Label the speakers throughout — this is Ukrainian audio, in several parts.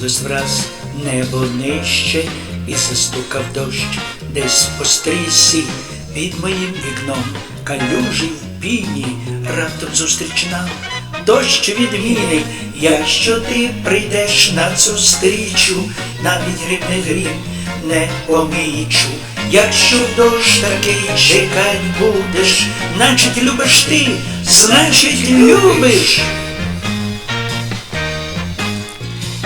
Speaker 1: Нахилилось враз небо нижче і застукав дощ десь по стрісі під моїм вікном калюжі в піні раптом зустріч нам. Дощ відмінить, якщо ти прийдеш на цю стрічу, навіть грибний грім не помічу. Якщо дощ такий чекать будеш, значить любиш ти, значить любиш.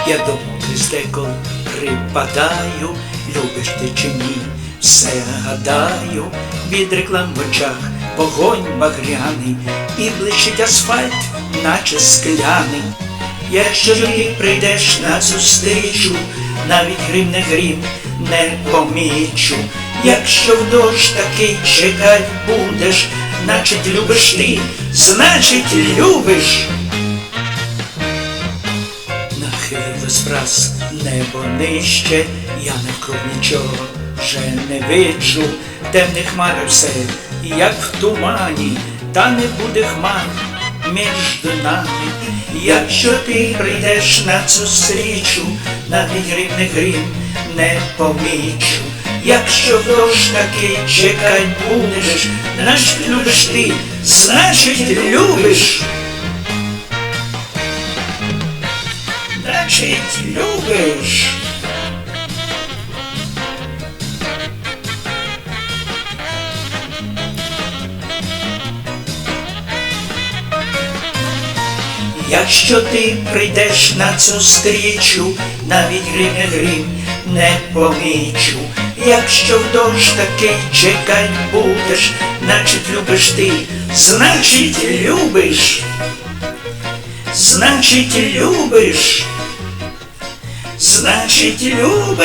Speaker 1: Я до крістекол припадаю, любиш ти чи ні, все гадаю, від реклам в очах вогонь багряний, і блищить асфальт, наче скляний. Якщо ти прийдеш на зустрічу, навіть грім не грім не помічу. Якщо в дощ такий чекать будеш, значить любиш ти, значить любиш. Нахилилось враз небо нижче, я не вкруг нічого вже не виджу, темних хмар все, як в тумані, та не буде хмар між нами. Якщо ти прийдеш на цю стрічу, навіть грім грім не помічу. Якщо дощ такий чекать будеш, значить любиш ти, значить любиш. Значить, любиш. Якщо ти прийдеш на цю стрічу, навіть грім грім не помічу. Якщо в дощ такий чекать будеш, значить любиш ти, значить любиш. Значить, любиш, значить, любиш.